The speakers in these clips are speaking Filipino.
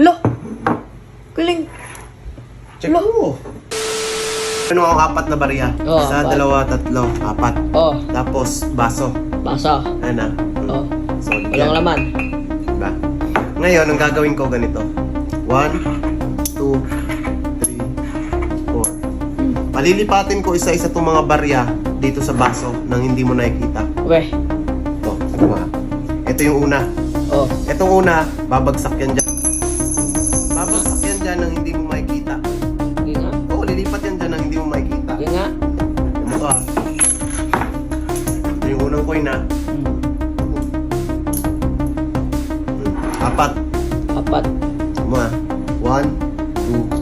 Lo! Galing! Check mo. Ano ako apat na barya? Oo, Isa, apat. dalawa, tatlo, apat. Oh, Tapos, baso. basa. Ayan na. Oh, So, walang laman. Diba? Ngayon, ang gagawin ko ganito. One, two, three, four. Palilipatin ko isa-isa itong mga barya dito sa baso nang hindi mo nakikita. Weh. Ito, ito nga. Ito yung una. Oh, Itong una, babagsak yan dyan. Ah? Ito yung unang coin ah. Hmm. Apat. Apat. Mga. One, two,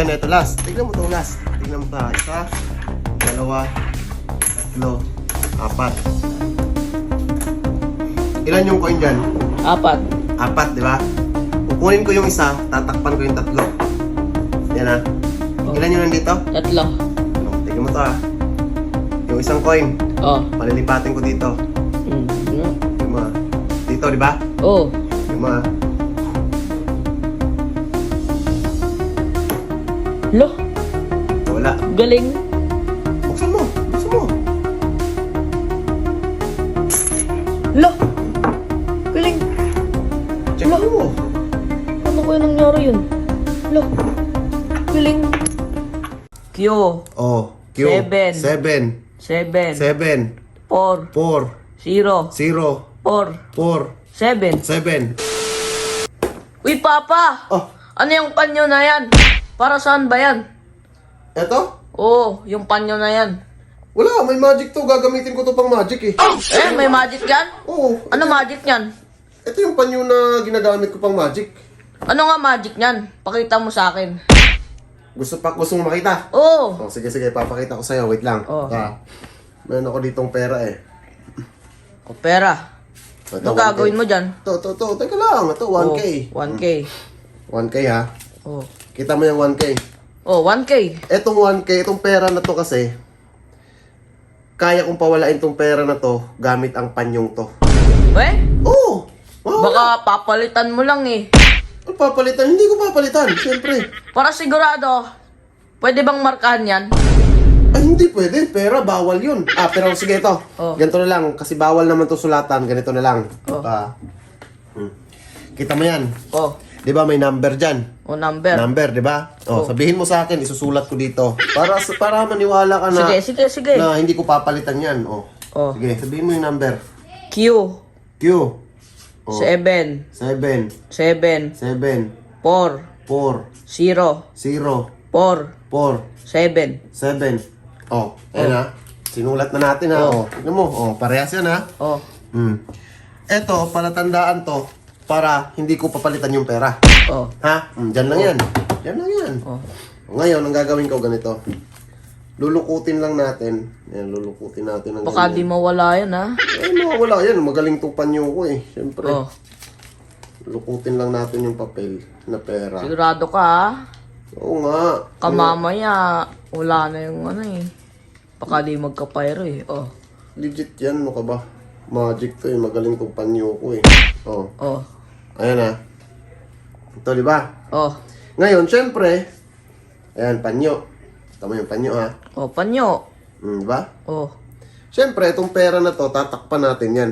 Ngayon, ito last. Tignan mo itong last. Tignan mo ito. Isa, dalawa, tatlo, apat. Ilan yung coin dyan? Apat. Apat, di ba? Kukunin ko yung isa, tatakpan ko yung tatlo. Yan ah. Ilan yung nandito? Tatlo. Oh, tignan mo to ah. Yung isang coin, Oh. palilipatin ko dito. Hmm. Yung mga, dito, di ba? Oh. Yung mga, Lo! wala. Galing! Buksan mo, buksan mo. Lo! Galing! Check mo. Ano kaya nangyari yun? Lo! Galing! Q. Oh, Q. Seven. Seven. Seven. Seven. Four. Four. Zero. Zero. Four. Four. Seven. Seven. Uy, Papa! Oh, Ano yung panyo na yan? Para saan ba yan? eto? Oo, yung panyo na yan. Wala, may magic to. Gagamitin ko to pang magic eh. Eh, may magic yan? Oo. Ano magic yan? Ito yung panyo na ginagamit ko pang magic. Ano nga magic yan? Pakita mo sa akin. Gusto pa, gusto mo makita? Oo. Oh, sige, sige. Papakita ko sa'yo. Wait lang. Oh. Ah, meron ako ditong pera eh. O, pera. Ito, Ano 1K. gagawin mo dyan? Ito, ito, ito. Teka lang. Ito, 1K. Oh, 1K. 1K ha. Oh. Kita mo yung 1K. Oh, 1K. Etong 1K, itong pera na to kasi, kaya kong pawalain tong pera na to gamit ang panyong to. Eh? Oo! Oh, Baka papalitan mo lang eh. Ano papalitan? Hindi ko papalitan, siyempre. Para sigurado, pwede bang markahan yan? Ay, hindi pwede. Pera, bawal yun. Ah, pero sige ito. Oh. Ganito na lang. Kasi bawal naman to sulatan. Ganito na lang. Oh. Ah. Hmm. Kita mo yan. Oh, Di ba may number dyan? o number. Number, di ba? Oh, Oh. sabihin mo sa akin, isusulat ko dito. Para para maniwala ka na Sige, sige, sige. na hindi ko papalitan yan. Oh. Oh. Sige, sabihin mo yung number. Q. Q. Oh. 7. 7, 7. 7, 4. 4, 0. 0, 4. 4, 7. 7. Oh, ayan ha. Sinulat na natin ha. Oh. Tignan mo. Oh, parehas yan ha. Oh. Hmm. Eto, palatandaan to para hindi ko papalitan yung pera. Oh. Ha? Hmm, dyan lang yan. Dyan lang yan. Oh. Ngayon, ang gagawin ko ganito. Lulukutin lang natin. Yan, lulukutin natin ng Baka di ganyan. mawala yan ha. Ay, mawawala yan. Magaling tong panyo ko eh. Siyempre. Oh. Lukutin lang natin yung papel na pera. Sigurado ka ha. Oo nga. Kamamaya, wala na yung ano eh. Baka di magkapayro eh. Oh. Legit yan, mo ka ba? Magic to eh. Magaling tong panyo ko eh. Oh. Oh. Ayan ah. Ito, di ba? Oh. Ngayon, syempre, ayan, panyo. Tama yung panyo ha. Oh, panyo. Hmm, di ba? Oh. Syempre, itong pera na to, tatakpan natin yan.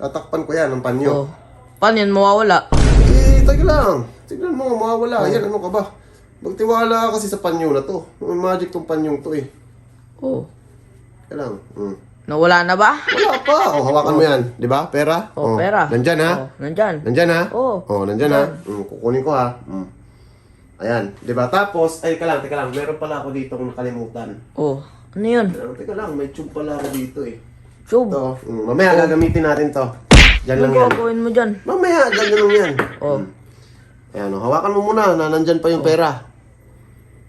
Tatakpan ko yan ng panyo. Oh. Paano yan mawawala? Eh, tayo lang. Tignan mo, mawawala. Yan, ano ka ba? Magtiwala ka kasi sa panyo na to. May magic tong panyong to eh. Oh. Kaya lang. Mm. Nawala na ba? Wala pa. Oh, hawakan mo yan. Di ba? Pera? Oh, pera. Nandyan ha? Oh, nandyan. Nandyan ha? Oo. Oh, nandyan ha? Mm, kukunin ko ha. Mm. Ayan. Di ba? Tapos, ay, teka lang, teka lang. Meron pala ako dito kung nakalimutan. Oh. Ano yun? Teka lang, may tube pala ako dito eh. Tube. Ito. Mm, mamaya gagamitin natin to. Diyan lang Ano yan. gagawin mo dyan? Mamaya, dyan lang yan. Oh. Ayan, oh, hawakan mo muna na nandyan pa yung pera.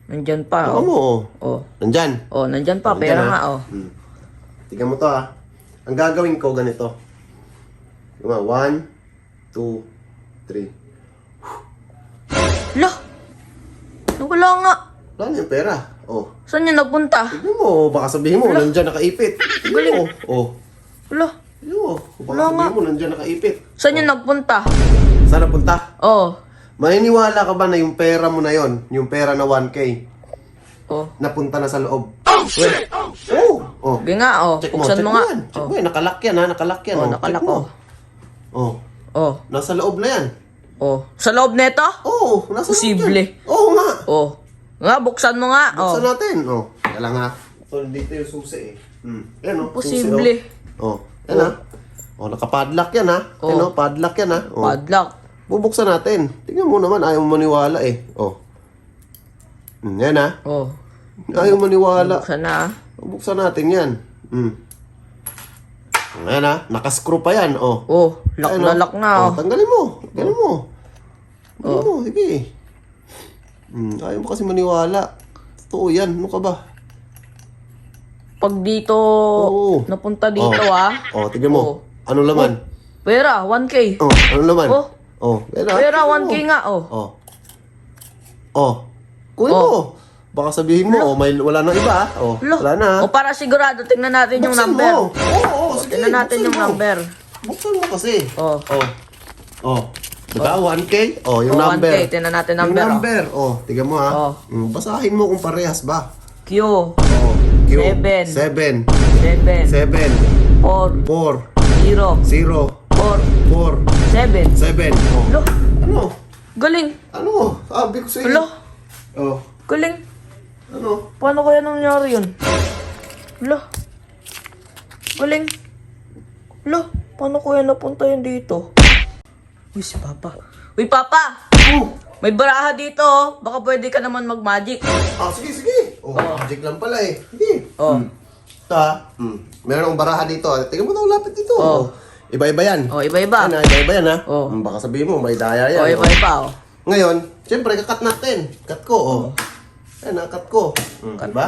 Nandyan pa, oh. mo, oh. Oh. Nandyan. Oh, nandyan pa. Nandyan, Pera ha? nga, oh. Hmm. Tingnan mo to ha. Ang gagawin ko ganito. Mga, one, two, three. Lo! Nawala nga. Wala na yung pera. Oh. Saan yan nagpunta? Tignan mo, baka sabihin mo, nandyan nakaipit. Tignan mo. Oh. Lo! Tignan mo. Baka Wala nga. sabihin mo, nandyan nakaipit. Saan yan nagpunta? Saan napunta? Oh. Maniniwala ka ba na yung pera mo na yon, yung pera na 1K, Oh. napunta na sa loob? Oh! Oh. Sige nga, oh. Check mo, Buksan check mo nga. yan. Check Oh. mo yan, nakalak yan ha, nakalak yan. Oh, oh. nakalak, Check mo. oh. Oh. Oh. Nasa loob na yan. Oh. Sa loob nito? Oo, oh, nasa Posible. loob yan. Oo nga. Oh. Nga, buksan mo nga. Oh. Buksan natin. Oh, kaya lang ha. So, dito yung susi eh. Hmm. Yan oh. Posible. Susi, oh. oh. Yan ha. Oh, nakapadlock yan ha. Oh. Yan oh, padlock yan ha. Oh. Padlock. Bubuksan natin. Tingnan mo naman, ayaw mo maniwala eh. Oh. Hmm, yan ha. Oh. Ayaw maniwala. Buksan na. ah. Bubuksan natin yan. Hmm. Yan ha. Nakascrew pa yan. Oh. Oh. Lock Ayun, na oh. lock na, oh. Tanggalin mo. Tanggalin mo. Tanggalin mo. Sige. Hmm, ayaw mo kasi maniwala. Totoo yan. Ano ka ba? Pag dito, Oo. napunta dito, Oh. ah. Oh, tignan mo. Oh. Ano laman? Pera, 1K. Oh, ano laman? Oh. Oh, pera. Pera, Tignan 1K mo. nga, oh. Oh. Oh. Kunin mo. Baka sabihin mo, oh, may wala nang iba. Oh, Lo. wala na. O para sigurado, tingnan natin yung Buksan number. mo. Oo, oh, sige. Tingnan natin buksan yung mo. number. Buksan mo kasi. Oh. Oh. Oh. Diba? 1K? Oh, yung Oh, number. 1K. Tingnan natin Yung number, oh. number. Oh, tignan mo ha. Oh. Mm, basahin mo kung parehas ba. Q, Oh. Q. Seven. 7. 7, 7. 4, 4. 0, 0. 4, 4. 7. 7. Oh. Lo, Ano? galing. Ano? Sabi ko sa'yo. Lo, Oh. galing. Ano? Paano kaya nangyari yun? Lo, galing. Lo, paano kaya napunta yun dito? Uy, si Papa. Uy, Papa! Oh. May baraha dito, oh. Baka pwede ka naman mag-magic. Ah, sige, sige. Oh, magic lang pala eh. Sige. Oh. Hmm. Ito ha. Hmm. Meron akong baraha dito. ah. Tingnan mo na, lapit dito. Oh. Iba-iba yan. Oh, iba-iba. Ah, iba-iba yan ha. Oh. Hmm, Baka sabihin mo, may daya yan. Oh, oh. iba-iba, oh. Ngayon, siyempre, kakat natin. Cut ko, oh. Ayan, ah, cut ko. Hmm, diba?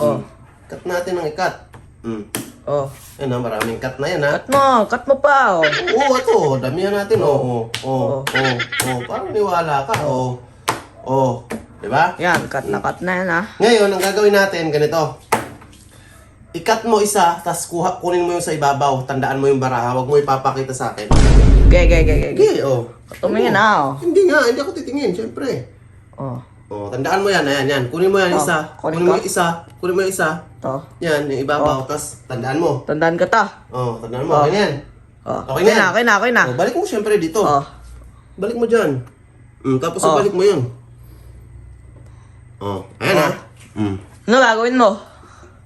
Oh. Cut natin ang ikat. Hmm. Oh. Ayan ha, maraming cut na yan ha. Cut mo, cut mo pa, oh. Oo, ito. Damihan natin, oh. Oh, oh, oh, oh. Parang niwala ka, oh. Oh. Diba? Yan, cut na cut na yan, ah. Ngayon, ang gagawin natin, ganito. I-cut mo isa, tapos kuha, kunin mo yung sa ibabaw. Tandaan mo yung baraha. Huwag mo ipapakita sa akin. Okay, okay, okay, okay. Sige, oh. Tumingin na, oh. Hindi nga, hindi ako titingin, syempre. Oh. Oh, tandaan mo yan, ayan, yan. Kunin mo yan Oh, isa. kunin Kunin mo ko? yung isa. Kunin mo yung isa. To. Yan, yung ibabaw. Tapos, tandaan mo. Tandaan ka ta. Oh, tandaan mo. Okay na yan. Oh. Okay Okay na yan. okay na, okay na. Oh, balik mo syempre dito. Oh. Balik mo dyan. Mm, tapos Oh. balik mo yun. Oh, ayan ha. Mm. Ano gagawin mo?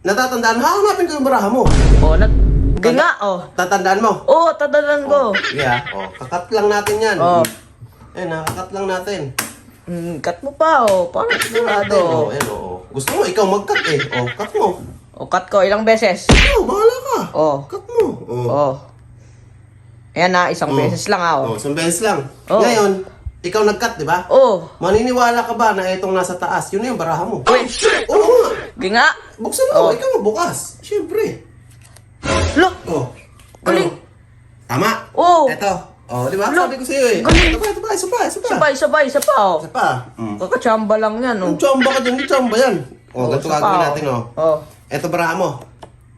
Natatandaan, hahanapin ko yung baraha mo. Oh, nat... Sige nga, oh. Tatandaan mo. Oh, tandaan ko. Ha. Oh, kakat lang natin yan. Oh. Ayan ha, kakat lang natin. Mm, cut mo pa, oh. Natin, sigurado? oh, ayan oh. Gusto mo, ikaw mag-cut eh. Oh, cut mo. Oh, cut ko ilang beses. Ikaw, bahala ka. Oh. Cut mo. Oh. Oh. Ayan na, isang Oh. beses lang, ah, Oh, oh. isang beses lang. Oh. Ngayon, ikaw nag-cut, di ba? Oh. Maniniwala ka ba na itong nasa taas? Yun na yung baraha mo. Uy, Oo nga. sige nga. Buksan mo, Oh. ikaw magbukas. Siyempre. Lo, Oh. Galing. Tama. Oh. Eto. Oh, di ba? Lo. Sabi ko sa'yo eh. Galing. Ito pa, ito pa, isa pa, isa pa. sabay, sabay, isa pa, oh. Isa pa. Mm. Kakachamba lang yan, oh. Yung chamba ka dyan, hindi chamba yan. Oh, ganito isa pa, gagawin oh. natin, oh. Oh. Eto baraha mo.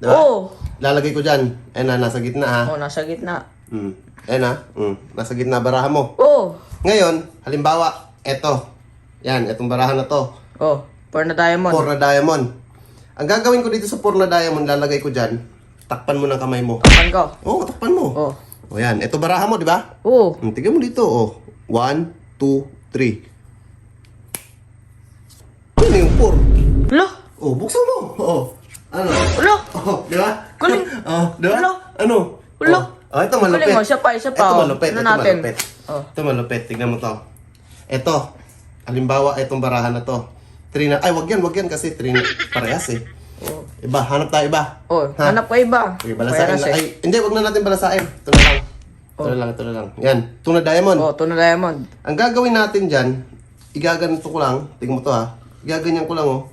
Diba? Oh. Lalagay ko dyan. Ayan na, nasa gitna ha. Oh, nasa gitna. Mm. Ayan na. Mm. Nasa gitna baraha mo. Oh. Ngayon, halimbawa, eto. Yan, etong baraha na to. Oh, for na diamond. Four na diamond. Ang gagawin ko dito sa four na diamond, lalagay ko dyan. Takpan mo ng kamay mo. Takpan ko. Oo, oh, takpan mo. Oh. O yan, ito baraha mo, di ba? Oo. Hmm, tignan mo dito, oh. One, two, three. Ano yung four? Lo. Oh, buksan mo. Oh. Ano? Lo. Oh, di ba? Galing. Oh, di ba? Wala. Ano? Wala. Oh, ito malupit. Galing, oh. Isa pa, isa pa, Ito oh. malupit, Ano ito natin? malupit. Oh. Ito malupit, tignan mo to. Ito, halimbawa, itong barahan na to. Three na, ay, wag yan, wag yan kasi three na, parehas eh. Oh. Iba, hanap tayo iba. Oh, Ha? hanap ko iba. Okay, balasain lang. Ay, hindi, wag na natin balasain. Ito na lang. Ito na lang, ito na lang. Yan, ito na diamond. Oh, ito na diamond. Ang gagawin natin dyan, igaganito ko lang, tingnan mo to ha, igaganyan ko lang oh.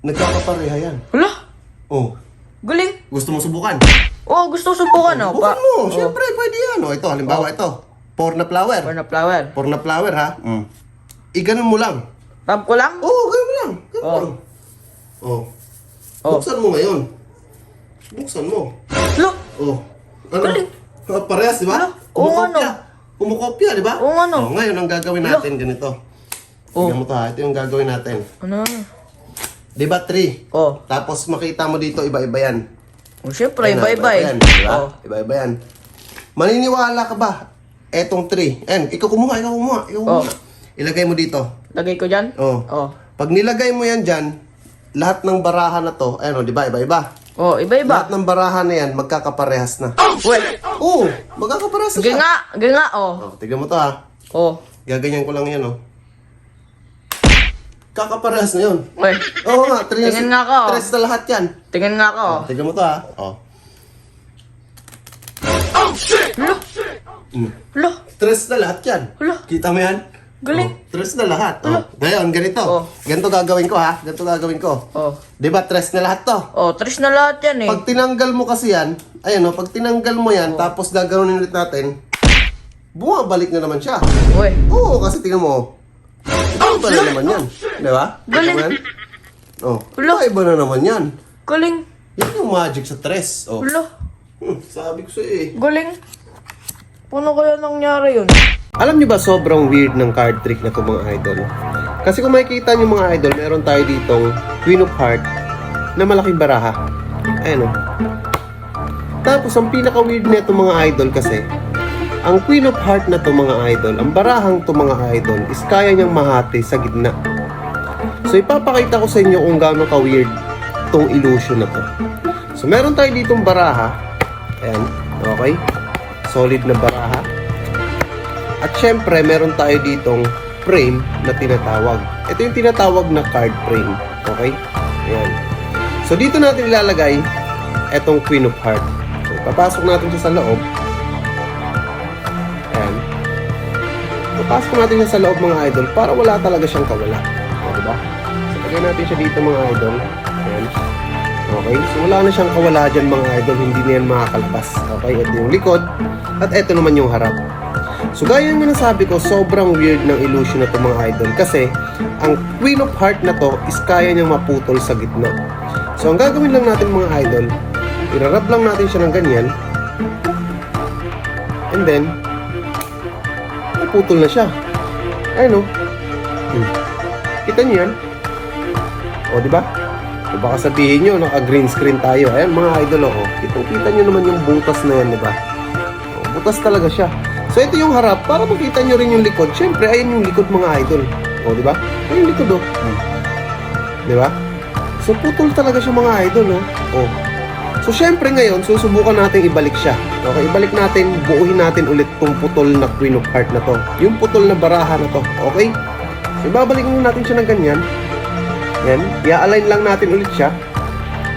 Nagkakapareha yan. Hala. Oh, Galing. gusto mo subukan? Oh, gusto ko subukan, oh. Subukan mo, oh. syempre, pwede yan. Oh, ito, halimbawa ito, pour na flower. Or na flower. Pour na flower ha. Mm. Iganon mo lang. Tap ko lang? Oo, oh, ganun mo lang. Ganun Oh. lang. Oh. Oh. Buksan mo ngayon. Buksan mo. Lo. Oh. Ano? Galing. Ah, Parehas, di ba? Ano? Oo, Kumukopya. Kumukopya, di ba? Oo, ano? Oh, ngayon, ang gagawin natin, ganito. Oh. Tingnan mo to ha. Ito yung gagawin natin. Ano? Di ba, 3? Oh. Tapos makita mo dito, iba-iba yan. Oh, syempre, Ayan iba-iba eh. yan, Di ba? Oh. Iba-iba yan. Maniniwala ka ba? Etong 3. Ayan, ikaw kumuha, ikaw kumuha, ikaw kumuha. Ilagay mo dito. Lagay ko dyan? Oh. Oh. Pag nilagay mo yan dyan, lahat ng baraha na to, ayan o, di ba, iba-iba. Oh, iba-iba. Lahat ng baraha na yan, magkakaparehas na. Well, Oo, magkakaparehas na siya. nga, sige nga, oh. Oh, tignan mo to ha. Oh. Gaganyan ko lang yan, oh. Kakaparehas na yun. Well, Oo nga, tres, Tingin nga ako, oh. tres na lahat yan. tingin nga ako, oh. Tignan mo to ha. Oh. Lo. Mm. Lo. Tres na lahat yan. Hala. Kita mo yan? Galing. Oh, tres na lahat. Oh. Ngayon, ganito. Oh. Ganito gagawin ko ha. Ganito gagawin ko. Oh. Di ba, tres na lahat to? Oh, tres na lahat yan eh. Pag tinanggal mo kasi yan, ayan o, pag tinanggal mo yan, tapos gagawin ulit natin, bumabalik na naman siya. Uy. Oo, kasi tingnan mo. Iba na naman yan. Di ba? Galing. Oh, Hala. iba na naman yan. Galing. Yan yung magic sa tres. Oh. Lo. Hmm, sabi ko sa'yo eh. Galing. Paano kaya nangyari yun? Alam niyo ba sobrang weird ng card trick na itong mga idol? Kasi kung makikita niyo mga idol, meron tayo ditong Queen of Heart na malaking baraha. Ayan o. Tapos ang pinaka-weird na itong mga idol kasi, ang Queen of Heart na itong mga idol, ang barahang itong mga idol is kaya niyang mahati sa gitna. So ipapakita ko sa inyo kung gaano ka-weird itong illusion na to. So meron tayo ditong baraha. Ayan, okay? Solid na baraha. At syempre, meron tayo ditong frame na tinatawag. Ito yung tinatawag na card frame. Okay? Ayan. So, dito natin ilalagay etong Queen of Heart. So, papasok natin siya sa loob. Ayan. Papasok natin siya sa loob mga idol para wala talaga siyang kawala. O, diba? So, lagay natin siya dito mga idol. Ayan. Okay? So, wala na siyang kawala dyan mga idol. Hindi na yan makakalpas. Okay? Ito yung likod. At ito naman yung harap. So gaya nga nasabi ko, sobrang weird ng illusion na to mga idol kasi ang Queen of Heart na to is kaya niyang maputol sa gitna. So ang gagawin lang natin mga idol, irarap lang natin siya ng ganyan and then naputol na siya. Ayun o. Hmm. Kita niyo yan? O, di ba? O baka sabihin nyo, naka-green screen tayo. Ayan mga idol, o. Kita, kita nyo naman yung butas na yan, di ba? Butas talaga siya. So ito yung harap, para makita nyo rin yung likod. Siyempre, ayun yung likod mga idol. O, di ba? Ayun yung likod, o. Di ba? So putol talaga siya mga idol, o. O. So syempre ngayon, susubukan natin ibalik siya. Okay, ibalik natin, buuhin natin ulit tong putol na Queen of Heart na to. Yung putol na baraha na to. Okay? So ibabalik muna natin siya ng ganyan. Yan. I-align lang natin ulit siya.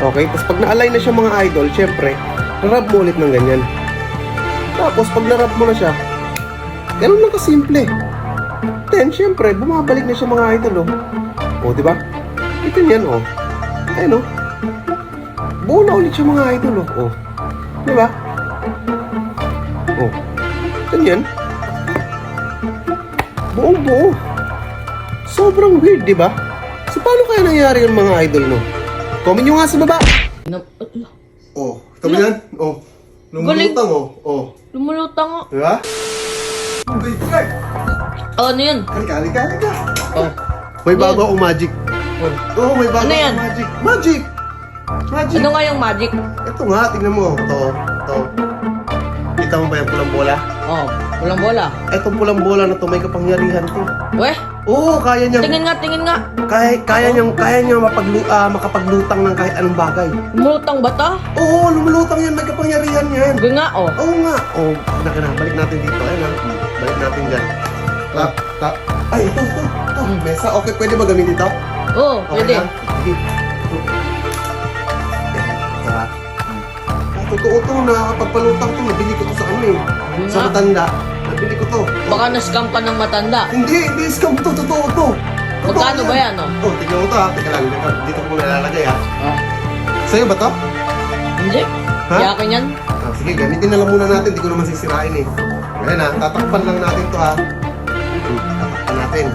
Okay? Tapos pag na-align na siya mga idol, syempre, rub mo ulit ng ganyan. Tapos, pag narap mo na siya, ganun lang kasimple. Then, syempre, bumabalik na siya mga idol, oh. O, di ba? Ito yan, oh. Ayun, oh. Buo na ulit siya mga idol, oh. oh. Di ba? Oh. Ito yan. Buong buo. Sobrang weird, di ba? So, paano kaya nangyari yung mga idol, no? Comment nyo nga sa baba. Na, ala, Oh, ito mo yan? Oh. Lumulutang, oh. Oh. lumulutang nga. Di ba? Uy, Fred! Oh, ano yun? Halika, halika, halika. Oh. May bago akong magic. Oh. Oo, oh, may bago Ano yan? akong magic. Magic! Magic. Ano nga yung magic? Ito nga, tingnan mo. Ito, ito. Kita mo ba yung pulang bola? Oh, walang bola. Itong pulang bola na to, may kapangyarihan to. Weh, Oo, kaya niya, tingin nga, tingin nga. kaya, kaya niyang, kaya niya mapaglu, ah, makapaglutang ng kahit anong bagay. Mulutang ba to? Oo, lumulutang yan, may kapangyarihan yan. Sige nga, oh. Oo nga. Oo, na, balik natin dito. Ayun na, balik natin dyan. Tap, tap. Ay, ito, ito, ito. Mesa, okay, pwede ba gamitin dito? Oh, Okay pwede. lang? Sige. Ito. Tara. Ah, totoo to, nakakapagpalutang to. Nabili ko to sa ano eh. Yun Sa matanda. Nabili ko to. Baka na-scam ka ng matanda. Hindi, hindi scam to. Totoo to. Totoo Magkano ba yan, oh? Oh, tignan mo to ha. Teka lang, dito, ko muna ilalagay ha. Oh. Sa'yo ba to? Hindi. Ha? Yakin yan. Ah, sige, gamitin na lang muna natin. Hindi ko naman sisirain eh. Ayan ha, tatakpan lang natin to ha. Hmm, Tatakpan natin.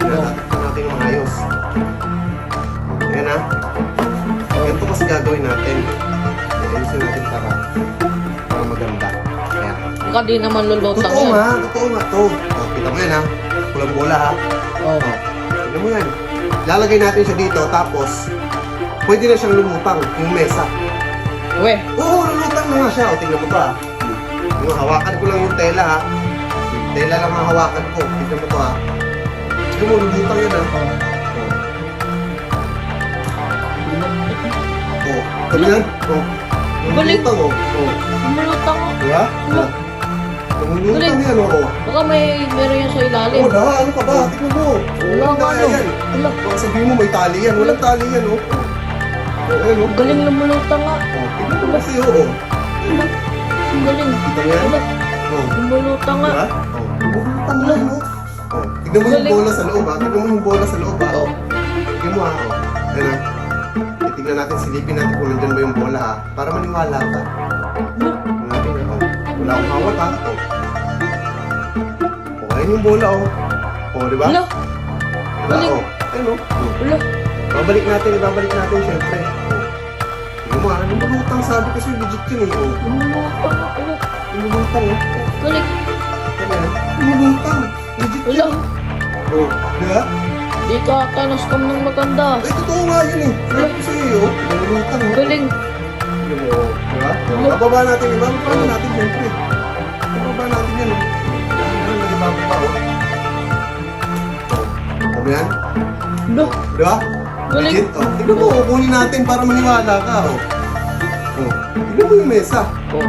Ayan, tatakpan natin yung maayos. Ayan ha. Ganito kasi gagawin natin. Ayusin natin para para maganda. Ayan. Baka di naman lulutang Totoo yan. nga, totoo nga to. Oh, kita mo yan ha. Pulang bola ha. Oh. Oh, tignan mo yan. Lalagay natin siya dito, tapos pwede na siyang lumutang yung mesa. Weh, Oo, lumutang na nga siya. O, tingnan mo ha. Yung hawakan ko lang yung tela ha. Tela lang ang hawakan ko. Tingnan mo to ha. Tingnan mo, lumutang yan ha. Oh. Oh, sabi yan? Oh. Galing. Lumutang oh. Oh. mulutang nga. Diba? Ano? Lumutang yan oh. Baka may meron yan sa ilalim. Oh, da, ano ka ba? Tingnan mo. Wala Oh, daya ano. Wala. Baka sabihin mo may tali yan. Walang tali yan oh. Oh, ayun oh. Galing lumulutang nga. Oh, tingnan mo kasi oh. Wala. Ang galing. Kita yan? Wala. Oh. Lumulutang nga. Diba? Oh. Na yan oh. Tignan mo yung bola sa loob ha. Tignan mo yung bola sa loob ha. Oh. Tignan mo ha. Oh. Ayan ha. Titignan natin, silipin natin kung nandyan ba yung bola ha. Para maniwala ka. Natin ha. Oh. Wala akong hawak ha. Oh. Oh, ayun yung bola oh. Oh, di ba? Wala. Diba? galing. Oh. Ayun oh. Oh. Wala. Babalik natin, babalik natin syempre. Oh. Mo ha. Lumulutang sabi kasi legit yun eh. Oh. Lumulutang oh. Galing. Ano yan? Lumulutang. Legit yun. Oh. Diba? Di ka ata na-scam ng maganda. Ay, totoo nga yun eh. Sabi ko sa iyo, lumulutang oh. Galing. Yun, oh. Diba? Bababa natin, ibababa na natin syempre. Bababa natin yan oh. Yan, yan, yan, ibababa oh. Oh. Ano yan? Wala. Diba? Legit, oh. Tignan mo, kukunin natin para maniwala ka oh. Oh. Tignan mo yung mesa. Oh.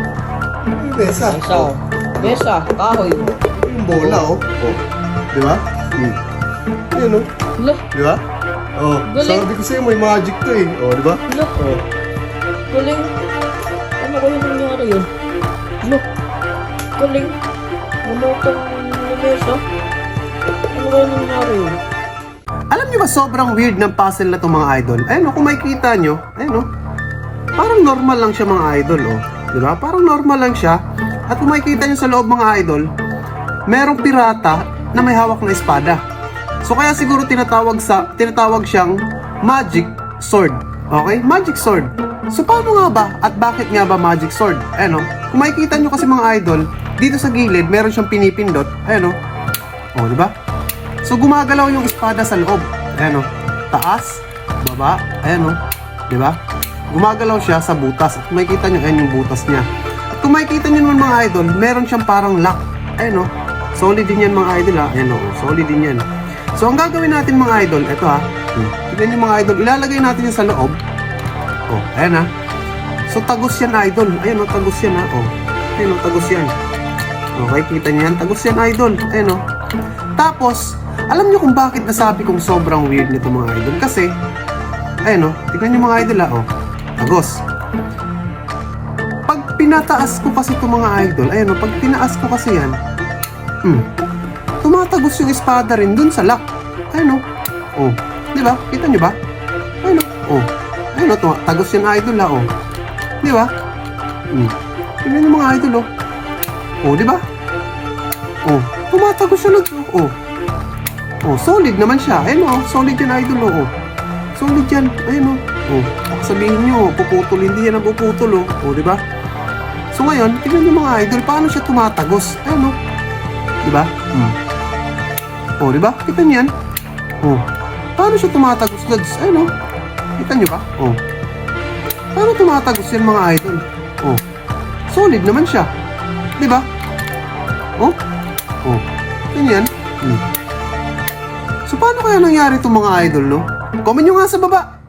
Yung mesa. Mesa. oh. Mesa. Kahoy. Yung bola oh. Oh. Diba? Hmm. Yan oh. Wala. Di ba? Oh, Galing. sabi ko sa'yo may magic to eh. Oh, di ba? Wala. Oh. Galing. Ano kaya nangyari yun? Ano? Galing. Lumutang ng mesa. Ano kaya nangyari yun? Alam niyo ba sobrang weird ng puzzle na to mga idol? Ayun oh, kung makikita nyo, ayun oh. Parang normal lang siya mga idol oh. Di ba? Parang normal lang siya. At kung makikita nyo sa loob mga idol, merong pirata na may hawak na espada. So kaya siguro tinatawag sa tinatawag siyang magic sword. Okay? Magic sword. So paano nga ba at bakit nga ba magic sword? Ayun oh. Kung makikita nyo kasi mga idol, dito sa gilid meron siyang pinipindot. Ayun oh. Oh, di ba? So gumagalaw yung espada sa loob. Ayan o. Taas, baba, ayan o. Di ba? Gumagalaw siya sa butas. At makikita nyo, ayan yung butas niya. At kung makikita nyo naman mga idol, meron siyang parang lock. Ayan o. Solid din yan mga idol ha. Ayan o. Solid din yan. So ang gagawin natin mga idol, ito ha. Hmm. Tignan nyo mga idol, ilalagay natin yan sa loob. Oh, ayan ha. So tagos yan idol. Ayan o, tagos yan ha. Oh. Ayan o, tagos yan. Okay, kita niyo yan. Tagos yan idol. Ayan o. Tapos, alam niyo kung bakit nasabi kong sobrang weird nito mga idol? Kasi, ayun o, tignan niyo mga idol ah, oh, tagos. Pag pinataas ko kasi itong mga idol, ayun o, pag tinaas ko kasi yan, hmm, tumatagos yung espada rin dun sa lock. Ayun o, oh, di ba? Kita niyo ba? Ayun o, oh, ayun o, tagos yung idol ah, oh. Di ba? Hmm. Tignan niyo mga idol oh. Oh, di ba? Oh, tumatagos siya lang. Oh. Oh, solid naman siya. Ayun oh, solid yan idol oh. Solid yan. Ayun oh. Oh, sabihin nyo, puputol. Hindi yan ang puputol oh. Oh, di ba? So ngayon, tingnan nyo mga idol, paano siya tumatagos? Ayun oh. Di ba? Hmm. Oh, di ba? Kita nyo yan? Oh. Paano siya tumatagos, lads? Ayun oh. Kita nyo ba? Oh. Paano tumatagos yan mga idol? Oh, solid naman siya. Di ba? Oh, oh, ganyan. Hmm. So paano kaya nangyari itong mga idol, no? Comment nyo nga sa baba.